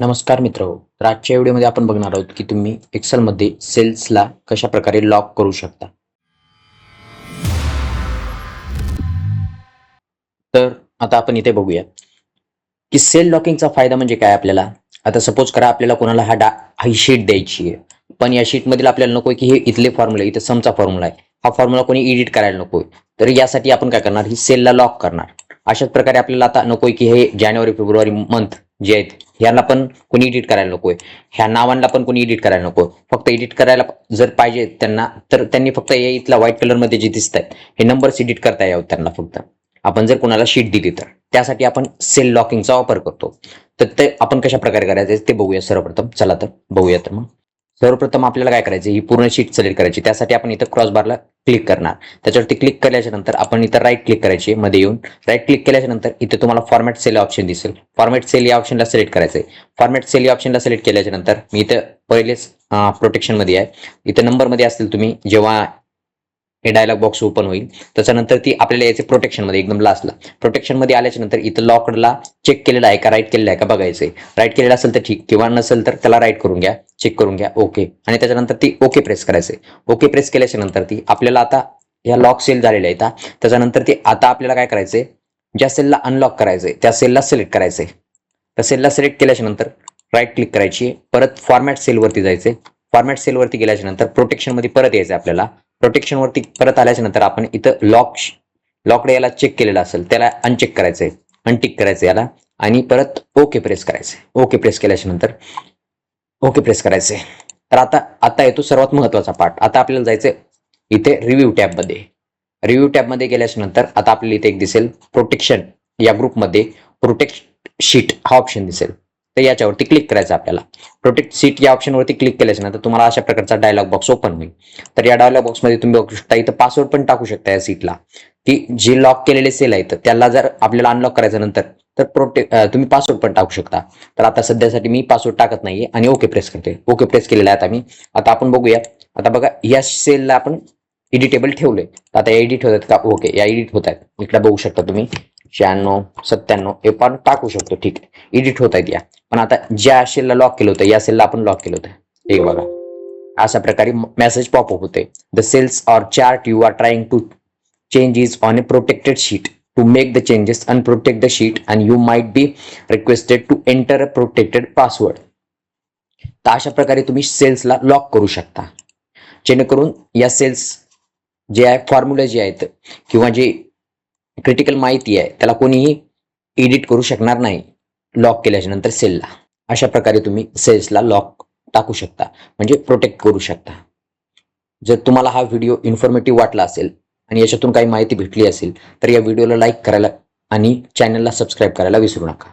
नमस्कार मित्र हो. आजच्या व्हिडिओमध्ये आपण बघणार आहोत की तुम्ही एक्सेलमध्ये सेल्सला कशा प्रकारे लॉक करू शकता. तर आता आपण इथे बघूया की सेल लॉकिंगचा फायदा म्हणजे काय आपल्याला? आता सपोज करा आपल्याला कोणाला हा डा ही शीट द्यायची आहे. पण या शीटमधील आपल्याला नको की हे इथले फॉर्म्युला इथे समचा फॉर्म्युला आहे. हा फॉर्म्युला कोणी एडिट करायला नकोय तर यासाठी आपण काय करणार? ही सेलला लॉक करणार. अशाच प्रकारे आपल्याला आता नकोय की हे जानेवारी फेब्रुवारी मंथ जे आहेत ह्यांना पण कोणी एडिट करायला नकोय. ह्या नावांना पण कोणी एडिट करायला नको फक्त एडिट करायला जर पाहिजे त्यांना तर त्यांनी फक्त या इथला व्हाईट कलरमध्ये जे दिसत आहेत हे नंबर्स एडिट करता यावं त्यांना फक्त. आपण जर कोणाला शीट दिली तर. त्यासाठी आपण सेल लॉकिंगचा वापर करतो. तर ते आपण कशा प्रकारे करायचं ते बघूया सर्वप्रथम. चला तर बघूया तर मग. सर्वप्रथम आपल्याला काय करायचं? ही पूर्ण शीट सिलेक्ट करायची. त्यासाठी आपण इथं क्रॉस बारला क्लिक करणार. त्याच्यावरती क्लिक केल्याच्यानंतर आपण इथं राईट क्लिक करायचे मध्ये येऊन. राईट क्लिक केल्याच्यानंतर इथे तुम्हाला फॉर्मॅट सेल ऑप्शन दिसेल. फॉर्मॅट सेल या ऑप्शनला सिलेक्ट करायचं आहे फॉर्मॅट सेल या ऑप्शनला सिलेक्ट केल्याच्यानंतर मी इथं पहिलेच प्रोटेक्शनमध्ये आहे. इथं नंबरमध्ये असतील तुम्ही जेव्हा हे डायलॉग बॉक्स ओपन होईल. त्याच्यानंतर ती आपल्याला याचे प्रोटेक्शनमध्ये एकदम लास्टला प्रोटेक्शनमध्ये आल्याच्यानंतर इथं लॉकडला चेक केलेला आहे का? राईट केलेला आहे का? बघायचंय. राईट केलेला असेल तर ठीक. किंवा नसेल तर त्याला राईट करून घ्या. चेक करून घ्या. ओके आणि त्याच्यानंतर ती ओके प्रेस करायचंय. ओके प्रेस केल्याच्यानंतर ती आपल्याला आता ह्या लॉक सेल झालेल्या आहेत त्याच्यानंतर ती आता आपल्याला काय करायचंय? ज्या सेलला अनलॉक करायचंय त्या सेलला सिलेक्ट करायचंय. त्या सेलला सिलेक्ट केल्याच्यानंतर राईट क्लिक करायची. परत फॉर्मॅट सेलवरती जायचंय. फॉर्मॅट सेलवरती गेल्याच्यानंतर प्रोटेक्शनमध्ये परत यायचं आपल्याला. प्रोटेक्शन वरती परत आल्याच्यानंतर आपण इथं लॉक लॉकडे याला चेक केलेला असेल त्याला अनचेक करायचंय अनटिक करायचं याला. आणि परत ओके प्रेस करायचंय. ओके प्रेस केल्याच्यानंतर ओके प्रेस करायचंय. तर आता आता येतो सर्वात महत्त्वाचा पार्ट आता आपल्याला जायचंय इथे रिव्ह्यू टॅबमध्ये रिव्ह्यू टॅबमध्ये गेल्याच्यानंतर आता आपल्याला इथे एक दिसेल प्रोटेक्शन या ग्रुपमध्ये प्रोटेक्ट शीट हा ऑप्शन दिसेल. तर याच्यावरती क्लिक करायचं आपल्याला. प्रोटेक्ट सीट या ऑप्शनवरती क्लिक केल्याच्यानंतर तुम्हाला अशा प्रकारचा डायलॉग बॉक्स ओपन होईल. तर या डायलॉग बॉक्समध्ये तुम्ही बघू शकता इथं पासवर्ड पण टाकू शकता या सीटला की जे लॉक केलेले सेल आहेत त्याला जर आपल्याला अनलॉक करायचं नंतर तर प्रोटेक्ट तुम्ही पासवर्ड पण टाकू शकता. तर आता सध्यासाठी मी पासवर्ड टाकत नाहीये आणि ओके प्रेस करते. ओके प्रेस केलेला आहे आता मी. आता आपण बघूया. आता बघा या सेलला आपण एडिटेबल ठेवलंय. आता एडिट होत का? ओके या एडिट होत आहेत. इकडे बघू शकता तुम्ही. शहाण्णव सत्त्याण्णव हे पण टाकू शकतो ठीक आहे. एडिट होत आहेत या पण आता ज्या सेलला लॉक केलं होतं या सेलला आपण लॉक केलं होतं. एक बघा. अशा प्रकारे मेसेज पॉपअप होते the cells or chart you are trying to change on a protected sheet to make the changes changes unprotect the sheet and you might be requested to enter protected password तर अशा प्रकारे तुम्ही सेल्सला lock करू शकता. जेणेकरून या cells जे आहे फॉर्म्युला जे आहेत किंवा जे क्रिटिकल माहिती आहे. त्याला कोणीही एडिट करू शकणार नाही. लॉक केल्याच्यानंतर सेलला अशा प्रकारे तुम्ही सेल्सला लॉक टाकू शकता. म्हणजे प्रोटेक्ट करू शकता. जर तुम्हाला हा व्हिडिओ इन्फॉर्मेटिव्ह वाटला असेल आणि याच्यातून काही माहिती भेटली असेल तर या व्हिडिओला लाईक करायला आणि चॅनलला सबस्क्राईब करायला विसरू नका.